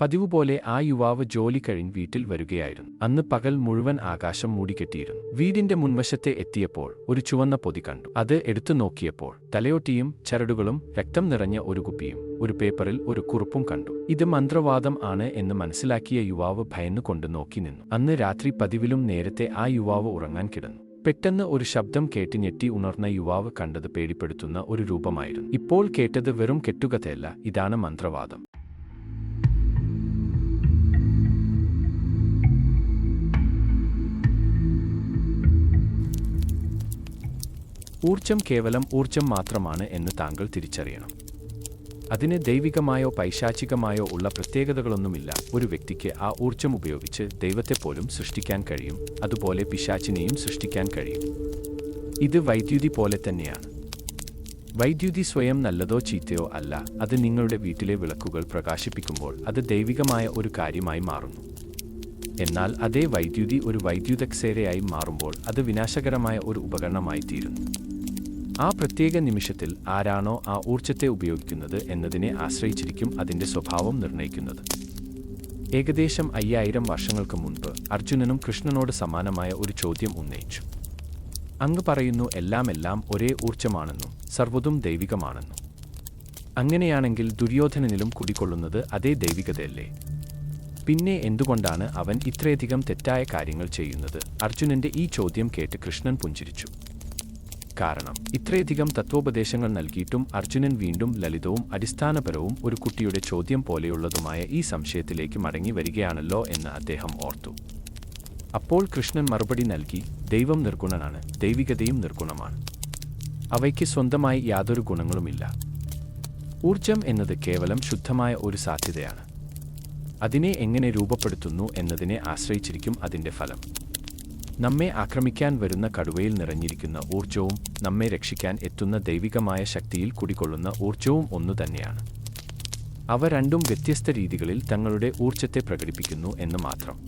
പതിവുപോലെ ആ യുവാവ് ജോലി കഴിഞ്ഞ് വീട്ടിൽ വരികയായിരുന്നു. അന്ന് പകൽ മുഴുവൻ ആകാശം മൂടിക്കെട്ടിയിരുന്നു. വീടിന്റെ മുൻവശത്തെ എത്തിയപ്പോൾ ഒരു ചുവന്ന പൊതി കണ്ടു. അത് എടുത്തു നോക്കിയപ്പോൾ തലയോട്ടിയും ചരടുകളും രക്തം നിറഞ്ഞ ഒരു കുപ്പിയും ഒരു പേപ്പറിൽ ഒരു കുറിപ്പും കണ്ടു. ഇത് മന്ത്രവാദം ആണ് എന്ന് മനസ്സിലാക്കിയ യുവാവ് ഭയന്നു കൊണ്ട് നോക്കി നിന്നു. അന്ന് രാത്രി പതിവിലും നേരത്തെ ആ യുവാവ് ഉറങ്ങാൻ കിടന്നു. പെട്ടെന്ന് ഒരു ശബ്ദം കേട്ട് ഞെട്ടി ഉണർന്ന യുവാവ് കണ്ടത് പേടിപ്പെടുത്തുന്ന ഒരു രൂപമായിരുന്നു. ഇപ്പോൾ കേട്ടത് വെറും കെട്ടുകഥയല്ല ഇതാണ് മന്ത്രവാദം. ഊർജം കേവലം ഊർജം മാത്രമാണ് എന്ന് താങ്കൾ തിരിച്ചറിയണം. അതിന് ദൈവികമായോ പൈശാചികമായോ ഉള്ള പ്രത്യേകതകളൊന്നുമില്ല. ഒരു വ്യക്തിക്ക് ആ ഊർജം ഉപയോഗിച്ച് ദൈവത്തെപ്പോലും സൃഷ്ടിക്കാൻ കഴിയും. അതുപോലെ പിശാചിനെയും സൃഷ്ടിക്കാൻ കഴിയും. ഇത് വൈദ്യുതി പോലെ തന്നെയാണ്. വൈദ്യുതി സ്വയം നല്ലതോ ചീത്തയോ അല്ല. അത് നിങ്ങളുടെ വീട്ടിലെ വിളക്കുകൾ പ്രകാശിപ്പിക്കുമ്പോൾ അത് ദൈവികമായ ഒരു കാര്യമായി മാറുന്നു. എന്നാൽ അതേ വൈദ്യുതി ഒരു വൈദ്യുതക്സേരയായി മാറുമ്പോൾ അത് വിനാശകരമായ ഒരു ഉപകരണമായി തീരുന്നു. ആ പ്രത്യേക നിമിഷത്തിൽ ആരാണോ ആ ഊർജത്തെ ഉപയോഗിക്കുന്നത് എന്നതിനെ ആശ്രയിച്ചിരിക്കും അതിന്റെ സ്വഭാവം നിർണയിക്കുന്നത്. ഏകദേശം അയ്യായിരം വർഷങ്ങൾക്ക് മുൻപ് അർജുനനും കൃഷ്ണനോട് സമാനമായ ഒരു ചോദ്യം ഉന്നയിച്ചു. അങ്ങ് പറയുന്നു എല്ലാം എല്ലാം ഒരേ ഊർജമാണെന്നും സർവതും ദൈവികമാണെന്നും. അങ്ങനെയാണെങ്കിൽ ദുര്യോധനനിലും കുടികൊള്ളുന്നത് അതേ ദൈവികതയല്ലേ? പിന്നെ എന്തുകൊണ്ടാണ് അവൻ ഇത്രയധികം തെറ്റായ കാര്യങ്ങൾ ചെയ്യുന്നത്? അർജുനന്റെ ഈ ചോദ്യം കേട്ട് കൃഷ്ണൻ പുഞ്ചിരിച്ചു. കാരണം. ഇത്രയധികം തത്വോപദേശങ്ങൾ നൽകിയിട്ടും അർജുനൻ വീണ്ടും ലളിതവും അടിസ്ഥാനപരവും ഒരു കുട്ടിയുടെ ചോദ്യം പോലെയുള്ളതുമായ ഈ സംശയത്തിലേക്ക് മടങ്ങി വരികയാണല്ലോ എന്ന് അദ്ദേഹം ഓർത്തു. അപ്പോൾ കൃഷ്ണൻ മറുപടി നൽകി ദൈവം നിർഗുണനാണ് ദൈവികതയും നിർഗുണമാണ്. അവയ്ക്ക് സ്വന്തമായി യാതൊരു ഗുണങ്ങളുമില്ല. ഊർജം എന്നത് കേവലം ശുദ്ധമായ ഒരു സാധ്യതയാണ്. അതിനെ എങ്ങനെ രൂപപ്പെടുത്തുന്നു എന്നതിനെ ആശ്രയിച്ചിരിക്കും അതിന്റെ ഫലം. നമ്മെ ആക്രമിക്കാൻ വരുന്ന കടുവയിൽ നിറഞ്ഞിരിക്കുന്ന ഊർജവും നമ്മെ രക്ഷിക്കാൻ എത്തുന്ന ദൈവികമായ ശക്തിയിൽ കുടികൊള്ളുന്ന ഊർജവും ഒന്നു തന്നെയാണ്. അവ രണ്ടും വ്യത്യസ്ത രീതികളിൽ തങ്ങളുടെ ഊർജത്തെ പ്രകടിപ്പിക്കുന്നു എന്ന് മാത്രം.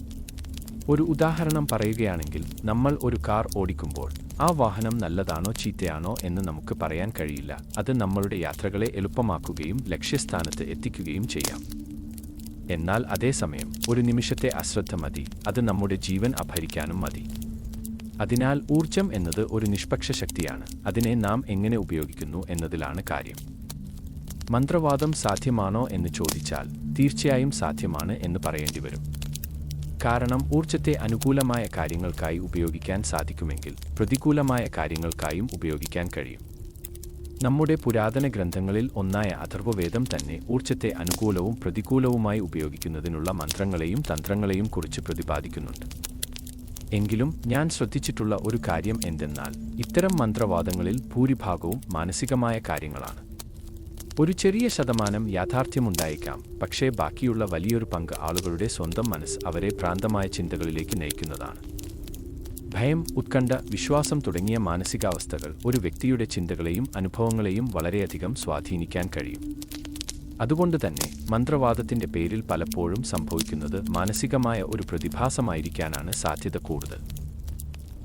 ഒരു ഉദാഹരണം പറയുകയാണെങ്കിൽ നമ്മൾ ഒരു കാർ ഓടിക്കുമ്പോൾ ആ വാഹനം നല്ലതാണോ ചീത്തയാണോ എന്ന് നമുക്ക് പറയാൻ കഴിയില്ല. അത് നമ്മളുടെ യാത്രകളെ എളുപ്പമാക്കുകയും ലക്ഷ്യസ്ഥാനത്ത് എത്തിക്കുകയും ചെയ്യാം. എന്നാൽ അതേസമയം ഒരു നിമിഷത്തെ അശ്രദ്ധ മതി. അത് നമ്മുടെ ജീവൻ അപഹരിക്കാനും മതി. അതിനാൽ ഊർജം എന്നത് ഒരു നിഷ്പക്ഷ ശക്തിയാണ്. അതിനെ നാം എങ്ങനെ ഉപയോഗിക്കുന്നു എന്നതിലാണ് കാര്യം. മന്ത്രവാദം സാധ്യമാണോ എന്ന് ചോദിച്ചാൽ തീർച്ചയായും സാധ്യമാണ് എന്ന് പറയേണ്ടി വരും. കാരണം ഊർജത്തെ അനുകൂലമായ കാര്യങ്ങൾക്കായി ഉപയോഗിക്കാൻ സാധിക്കുമെങ്കിൽ പ്രതികൂലമായ കാര്യങ്ങൾക്കായും ഉപയോഗിക്കാൻ കഴിയും. നമ്മുടെ പുരാതന ഗ്രന്ഥങ്ങളിൽ ഒന്നായ അഥർവവേദം തന്നെ ഊർജത്തെ അനുകൂലവും പ്രതികൂലവുമായി ഉപയോഗിക്കുന്നതിനുള്ള മന്ത്രങ്ങളെയും തന്ത്രങ്ങളെയും കുറിച്ച് പ്രതിപാദിക്കുന്നുണ്ട്. എങ്കിലും ഞാൻ ശ്രദ്ധിച്ചിട്ടുള്ള ഒരു കാര്യം എന്തെന്നാൽ ഇത്തരം മന്ത്രവാദങ്ങളിൽ ഭൂരിഭാഗവും മാനസികമായ കാര്യങ്ങളാണ്. ഒരു ചെറിയ ശതമാനം യാഥാർത്ഥ്യമുണ്ടായേക്കാം പക്ഷേ ബാക്കിയുള്ള വലിയൊരു പങ്ക് ആളുകളുടെ സ്വന്തം മനസ്സ് അവരെ ഭ്രാന്തമായ ചിന്തകളിലേക്ക് നയിക്കുന്നതാണ്. ഭയം ഉത്കണ്ഠ വിശ്വാസം തുടങ്ങിയ മാനസികാവസ്ഥകൾ ഒരു വ്യക്തിയുടെ ചിന്തകളെയും അനുഭവങ്ങളെയും വളരെയധികം സ്വാധീനിക്കാൻ കഴിയും. അതുകൊണ്ട് തന്നെ മന്ത്രവാദത്തിന്റെ പേരിൽ പലപ്പോഴും സംഭവിക്കുന്നത് മാനസികമായ ഒരു പ്രതിഭാസമായിരിക്കാനാണ് സാധ്യത കൂടുതൽ.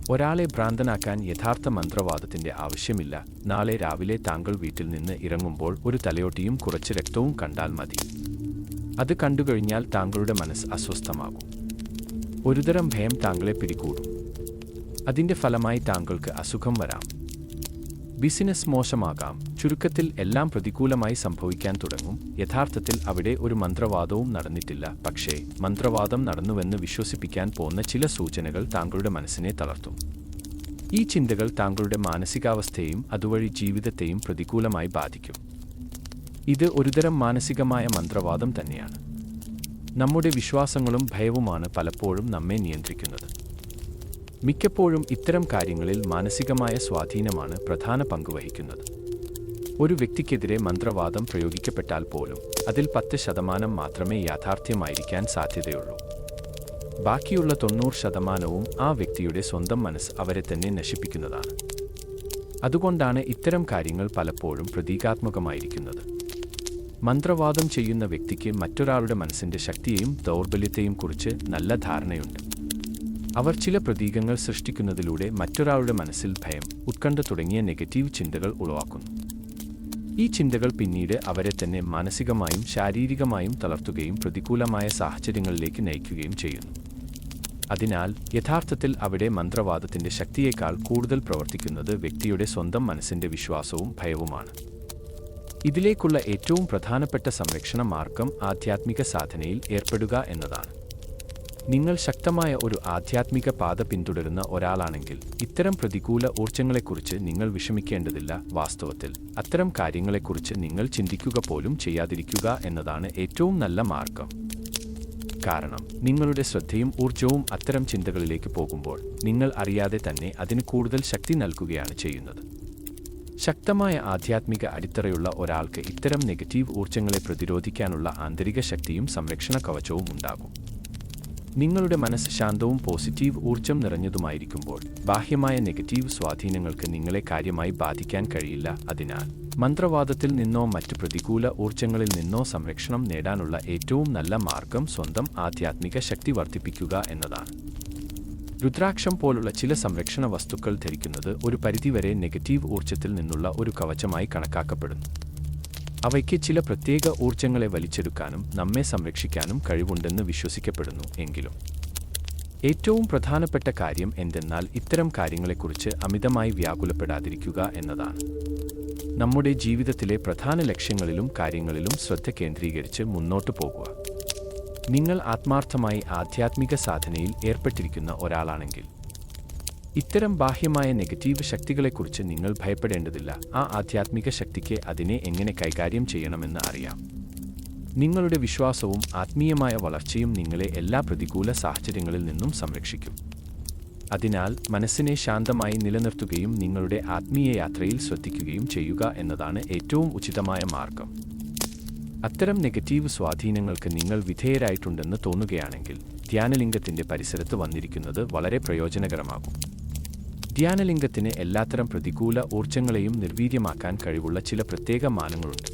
ഒരാളെ ഭ്രാന്തനാക്കാൻ യഥാർത്ഥ മന്ത്രവാദത്തിന്റെ ആവശ്യമില്ല. നാളെ രാവിലെ താങ്കൾ വീട്ടിൽ നിന്ന് ഇറങ്ങുമ്പോൾ ഒരു തലയോട്ടിയും കുറച്ച് രക്തവും കണ്ടാൽ മതി. അത് കണ്ടുകഴിഞ്ഞാൽ താങ്കളുടെ മനസ്സ് അസ്വസ്ഥമാകും. ഒരുതരം ഭയം താങ്കളെ പിടികൂടും. അതിന്റെ ഫലമായി താങ്കൾക്ക് അസുഖം വരാം. ബിസിനസ് മോശമാകാം. ചുരുക്കത്തിൽ എല്ലാം പ്രതികൂലമായി സംഭവിക്കാൻ തുടങ്ങും. യഥാർത്ഥത്തിൽ അവിടെ ഒരു മന്ത്രവാദവും നടന്നിട്ടില്ല. പക്ഷേ മന്ത്രവാദം നടന്നുവെന്ന് വിശ്വസിപ്പിക്കാൻ പോന്ന ചില സൂചനകൾ താങ്കളുടെ മനസ്സിനെ തളർത്തും. ഈ ചിന്തകൾ താങ്കളുടെ മാനസികാവസ്ഥയെയും അതുവഴി ജീവിതത്തെയും പ്രതികൂലമായി ബാധിക്കും. ഇത് ഒരുതരം മാനസികമായ മന്ത്രവാദം തന്നെയാണ്. നമ്മുടെ വിശ്വാസങ്ങളും ഭയവുമാണ് പലപ്പോഴും നമ്മെ നിയന്ത്രിക്കുന്നത്. മിക്കപ്പോഴും ഇത്തരം കാര്യങ്ങളിൽ മാനസികമായ സ്വാധീനമാണ് പ്രധാന പങ്ക് വഹിക്കുന്നത്. ഒരു വ്യക്തിക്കെതിരെ മന്ത്രവാദം പ്രയോഗിക്കപ്പെട്ടാൽ പോലും അതിൽ പത്ത് ശതമാനം മാത്രമേ യാഥാർത്ഥ്യമായിരിക്കാൻ സാധ്യതയുള്ളൂ. ബാക്കിയുള്ള തൊണ്ണൂറ് ശതമാനവും ആ വ്യക്തിയുടെ സ്വന്തം മനസ്സ് അവരെ തന്നെ നശിപ്പിക്കുന്നതാണ്. അതുകൊണ്ടാണ് ഇത്തരം കാര്യങ്ങൾ പലപ്പോഴും പ്രതീകാത്മകമായിരിക്കുന്നത്. മന്ത്രവാദം ചെയ്യുന്ന വ്യക്തിക്ക് മറ്റൊരാളുടെ മനസ്സിന്റെ ശക്തിയെയും ദൗർബല്യത്തെയും കുറിച്ച് നല്ല ധാരണയുണ്ട്. അവർ ചില പ്രതീകങ്ങൾ സൃഷ്ടിക്കുന്നതിലൂടെ മറ്റൊരാളുടെ മനസ്സിൽ ഭയം ഉത്കണ്ഠ തുടങ്ങിയ നെഗറ്റീവ് ചിന്തകൾ ഉളവാക്കുന്നു. ഈ ചിന്തകൾ പിന്നീട് അവരെ തന്നെ മാനസികമായും ശാരീരികമായും തളർത്തുകയും പ്രതികൂലമായ സാഹചര്യങ്ങളിലേക്ക് നയിക്കുകയും ചെയ്യുന്നു. അതിനാൽ യഥാർത്ഥത്തിൽ അവിടെ മന്ത്രവാദത്തിന്റെ ശക്തിയേക്കാൾ കൂടുതൽ പ്രവർത്തിക്കുന്നത് വ്യക്തിയുടെ സ്വന്തം മനസ്സിന്റെ വിശ്വാസവും ഭയവുമാണ്. ഇതിലേക്കുള്ള ഏറ്റവും പ്രധാനപ്പെട്ട സംരക്ഷണ മാർഗം ആധ്യാത്മിക സാധനയിൽ ഏർപ്പെടുക എന്നതാണ്. നിങ്ങൾ ശക്തമായ ഒരു ആധ്യാത്മിക പാത പിന്തുടരുന്ന ഒരാളാണെങ്കിൽ ഇത്തരം പ്രതികൂല ഊർജങ്ങളെക്കുറിച്ച് നിങ്ങൾ വിഷമിക്കേണ്ടതില്ല വാസ്തവത്തിൽ. അത്തരം കാര്യങ്ങളെക്കുറിച്ച് നിങ്ങൾ ചിന്തിക്കുക പോലും ചെയ്യാതിരിക്കുക എന്നതാണ് ഏറ്റവും നല്ല മാർഗം. കാരണം നിങ്ങളുടെ ശ്രദ്ധയും ഊർജവും അത്തരം ചിന്തകളിലേക്ക് പോകുമ്പോൾ നിങ്ങൾ അറിയാതെ തന്നെ അതിന് കൂടുതൽ ശക്തി നൽകുകയാണ് ചെയ്യുന്നത്. ശക്തമായ ആധ്യാത്മിക അടിത്തറയുള്ള ഒരാൾക്ക് ഇത്തരം നെഗറ്റീവ് ഊർജങ്ങളെ പ്രതിരോധിക്കാനുള്ള ആന്തരിക ശക്തിയും സംരക്ഷണ കവചവും ഉണ്ടാകും. നിങ്ങളുടെ മനസ്സ് ശാന്തവും പോസിറ്റീവ് ഊർജം നിറഞ്ഞതുമായിരിക്കുമ്പോൾ ബാഹ്യമായ നെഗറ്റീവ് സ്വാധീനങ്ങൾക്ക് നിങ്ങളെ കാര്യമായി ബാധിക്കാൻ കഴിയില്ല. അതിനാൽ മന്ത്രവാദത്തിൽ നിന്നോ മറ്റ് പ്രതികൂല ഊർജങ്ങളിൽ നിന്നോ സംരക്ഷണം നേടാനുള്ള ഏറ്റവും നല്ല മാർഗം സ്വന്തം ആധ്യാത്മിക ശക്തി വർദ്ധിപ്പിക്കുക എന്നതാണ്. രുദ്രാക്ഷം പോലുള്ള ചില സംരക്ഷണ വസ്തുക്കൾ ധരിക്കുന്നത് ഒരു പരിധിവരെ നെഗറ്റീവ് ഊർജത്തിൽ നിന്നുള്ള ഒരു കവചമായി കണക്കാക്കപ്പെടുന്നു. അവയ്ക്ക് ചില പ്രത്യേക ഊർജങ്ങളെ വലിച്ചെടുക്കാനും നമ്മെ സംരക്ഷിക്കാനും കഴിവുണ്ടെന്ന് വിശ്വസിക്കപ്പെടുന്നു എങ്കിലും. ഏറ്റവും പ്രധാനപ്പെട്ട കാര്യം എന്തെന്നാൽ ഇത്തരം കാര്യങ്ങളെക്കുറിച്ച് അമിതമായി വ്യാകുലപ്പെടാതിരിക്കുക എന്നതാണ്. നമ്മുടെ ജീവിതത്തിലെ പ്രധാന ലക്ഷ്യങ്ങളിലും കാര്യങ്ങളിലും ശ്രദ്ധ കേന്ദ്രീകരിച്ച് മുന്നോട്ടു പോകുക. നിങ്ങൾ ആത്മാർത്ഥമായി ആധ്യാത്മിക സാധനയിൽ ഏർപ്പെട്ടിരിക്കുന്ന ഒരാളാണെങ്കിൽ ഇത്തരം ബാഹ്യമായ നെഗറ്റീവ് ശക്തികളെക്കുറിച്ച് നിങ്ങൾ ഭയപ്പെടേണ്ടതില്ല. ആ ആധ്യാത്മിക ശക്തിക്ക് അതിനെ എങ്ങനെ കൈകാര്യം ചെയ്യണമെന്ന് അറിയാം. നിങ്ങളുടെ വിശ്വാസവും ആത്മീയമായ വളർച്ചയും നിങ്ങളെ എല്ലാ പ്രതികൂല സാഹചര്യങ്ങളിൽ നിന്നും സംരക്ഷിക്കും. അതിനാൽ മനസ്സിനെ ശാന്തമായി നിലനിർത്തുകയും നിങ്ങളുടെ ആത്മീയ യാത്രയിൽ ശ്രദ്ധിക്കുകയും ചെയ്യുക എന്നതാണ് ഏറ്റവും ഉചിതമായ മാർഗം. അത്തരം നെഗറ്റീവ് സ്വാധീനങ്ങൾക്ക് നിങ്ങൾ വിധേയരായിട്ടുണ്ടെന്ന് തോന്നുകയാണെങ്കിൽ ധ്യാനലിംഗത്തിന്റെ പരിസരത്ത് വന്നിരിക്കുന്നത് വളരെ പ്രയോജനകരമാകും. ധ്യാനലിംഗത്തിന് എല്ലാത്തരം പ്രതികൂല ഊർജങ്ങളെയും നിർവീര്യമാക്കാൻ കഴിവുള്ള ചില പ്രത്യേക മാനങ്ങളുണ്ട്.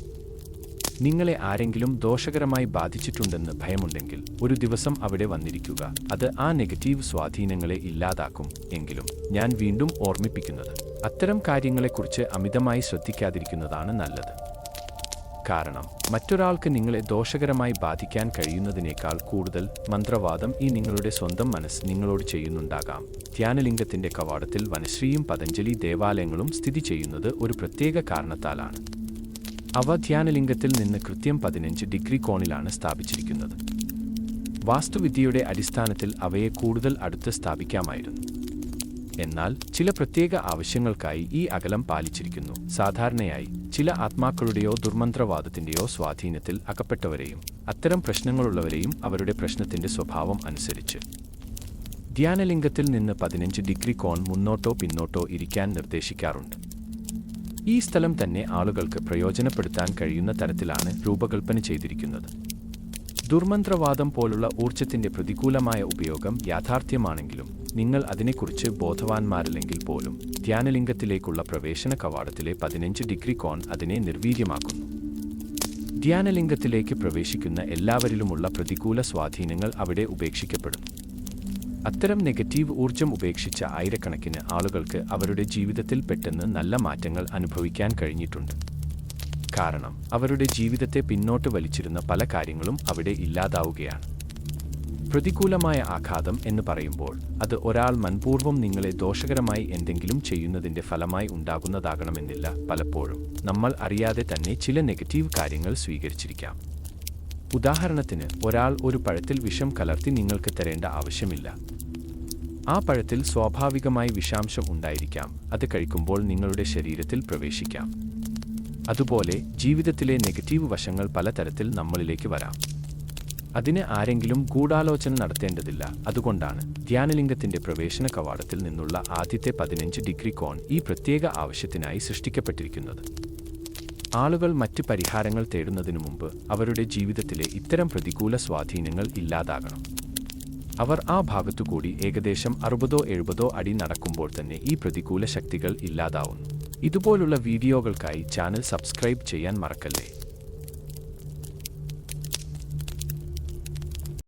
നിങ്ങളെ ആരെങ്കിലും ദോഷകരമായി ബാധിച്ചിട്ടുണ്ടെന്ന് ഭയമുണ്ടെങ്കിൽ ഒരു ദിവസം അവിടെ വന്നിരിക്കുക. അത് ആ നെഗറ്റീവ് സ്വാധീനങ്ങളെ ഇല്ലാതാക്കും എങ്കിലും ഞാൻ വീണ്ടും ഓർമ്മിപ്പിക്കുന്നത്. അത്തരം കാര്യങ്ങളെക്കുറിച്ച് അമിതമായി ശ്രദ്ധിക്കാതിരിക്കുന്നതാണ് നല്ലത്. കാരണം. മറ്റൊരാൾക്ക് നിങ്ങളെ ദോഷകരമായി ബാധിക്കാൻ കഴിയുന്നതിനേക്കാൾ കൂടുതൽ മന്ത്രവാദം ഈ നിങ്ങളുടെ സ്വന്തം മനസ്സ് നിങ്ങളോട് ചെയ്യുന്നുണ്ടാകാം. ധ്യാനലിംഗത്തിന്റെ കവാടത്തിൽ വനശ്രീയും പതഞ്ജലി ദേവാലയങ്ങളും സ്ഥിതി ചെയ്യുന്നത് ഒരു പ്രത്യേക കാരണത്താലാണ്. അവ ധ്യാനലിംഗത്തിൽ നിന്ന് കൃത്യം പതിനഞ്ച് ഡിഗ്രി കോണിലാണ് സ്ഥാപിച്ചിരിക്കുന്നത്. വാസ്തുവിദ്യയുടെ അടിസ്ഥാനത്തിൽ അവയെ കൂടുതൽ അടുത്ത് സ്ഥാപിക്കാമായിരുന്നു. എന്നാൽ ചില പ്രത്യേക ആവശ്യങ്ങൾക്കായി ഈ അകലം പാലിച്ചിരിക്കുന്നു. സാധാരണയായി ചില ആത്മാക്കളുടെയോ ദുർമന്ത്രവാദത്തിന്റെയോ സ്വാധീനത്തിൽ അകപ്പെട്ടവരെയും അത്തരം പ്രശ്നങ്ങളുള്ളവരെയും അവരുടെ പ്രശ്നത്തിന്റെ സ്വഭാവം അനുസരിച്ച്. ധ്യാനലിംഗത്തിൽ നിന്ന് പതിനഞ്ച് ഡിഗ്രി കോൺ മുന്നോട്ടോ പിന്നോട്ടോ ഇരിക്കാൻ നിർദ്ദേശിക്കാറുണ്ട്. ഈ സ്ഥലം തന്നെ ആളുകൾക്ക് പ്രയോജനപ്പെടുത്താൻ കഴിയുന്ന തരത്തിലാണ് രൂപകൽപ്പന ചെയ്തിരിക്കുന്നത്. ദുർമന്ത്രവാദം പോലുള്ള ഊർജത്തിന്റെ പ്രതികൂലമായ ഉപയോഗം യാഥാർത്ഥ്യമാണെങ്കിലും നിങ്ങൾ അതിനെക്കുറിച്ച് ബോധവാന്മാരല്ലെങ്കിൽ പോലും ധ്യാനലിംഗത്തിലേക്കുള്ള പ്രവേശന കവാടത്തിലെ പതിനഞ്ച് ഡിഗ്രി കോൺ അതിനെ നിർവീര്യമാക്കുന്നു. ധ്യാനലിംഗത്തിലേക്ക് പ്രവേശിക്കുന്ന എല്ലാവരിലുമുള്ള പ്രതികൂല സ്വാധീനങ്ങൾ അവിടെ ഉപേക്ഷിക്കപ്പെടുന്നു. അത്തരം നെഗറ്റീവ് ഊർജം ഉപേക്ഷിച്ച ആയിരക്കണക്കിന് ആളുകൾക്ക് അവരുടെ ജീവിതത്തിൽ പെട്ടെന്ന് നല്ല മാറ്റങ്ങൾ അനുഭവിക്കാൻ കഴിഞ്ഞിട്ടുണ്ട്. കാരണം അവരുടെ ജീവിതത്തെ പിന്നോട്ട് വലിച്ചിരുന്ന പല കാര്യങ്ങളും അവിടെ ഇല്ലാതാവുകയാണ്. പ്രതികൂലമായ ആഘാതം എന്ന് പറയുമ്പോൾ അത് ഒരാൾ മനഃപൂർവം നിങ്ങളെ ദോഷകരമായി എന്തെങ്കിലും ചെയ്യുന്നതിന്റെ ഫലമായി ഉണ്ടാകുന്നതാകണമെന്നില്ല പലപ്പോഴും. നമ്മൾ അറിയാതെ തന്നെ ചില നെഗറ്റീവ് കാര്യങ്ങൾ സ്വീകരിച്ചിരിക്കാം. ഉദാഹരണത്തിന് ഒരാൾ ഒരു പഴത്തിൽ വിഷം കലർത്തി നിങ്ങൾക്ക് തരേണ്ട ആവശ്യമില്ല. ആ പഴത്തിൽ സ്വാഭാവികമായി വിഷാംശം ഉണ്ടായിരിക്കാം. അത് കഴിക്കുമ്പോൾ നിങ്ങളുടെ ശരീരത്തിൽ പ്രവേശിക്കാം. അതുപോലെ ജീവിതത്തിലെ നെഗറ്റീവ് വശങ്ങൾ പലതരത്തിൽ നമ്മളിലേക്ക് വരാം. അതിന് ആരെങ്കിലും ഗൂഢാലോചന നടത്തേണ്ടതില്ല. അതുകൊണ്ടാണ് ധ്യാനലിംഗത്തിന്റെ പ്രവേശന കവാടത്തിൽ നിന്നുള്ള ആദ്യത്തെ പതിനഞ്ച് ഡിഗ്രി കോൺ ഈ പ്രത്യേക ആവശ്യത്തിനായി സൃഷ്ടിക്കപ്പെട്ടിരിക്കുന്നത്. ആളുകൾ മറ്റ് പരിഹാരങ്ങൾ തേടുന്നതിനു മുമ്പ് അവരുടെ ജീവിതത്തിലെ ഇത്തരം പ്രതികൂല സ്വാധീനങ്ങൾ ഇല്ലാതാകണം. അവർ ആ ഭാഗത്തുകൂടി ഏകദേശം അറുപതോ എഴുപതോ അടി നടക്കുമ്പോൾ തന്നെ ഈ പ്രതികൂല ശക്തികൾ ഇല്ലാതാവുന്നു. ഇതുപോലുള്ള വീഡിയോകൾക്കായി ചാനൽ സബ്സ്ക്രൈബ് ചെയ്യാൻ മറക്കല്ലേ?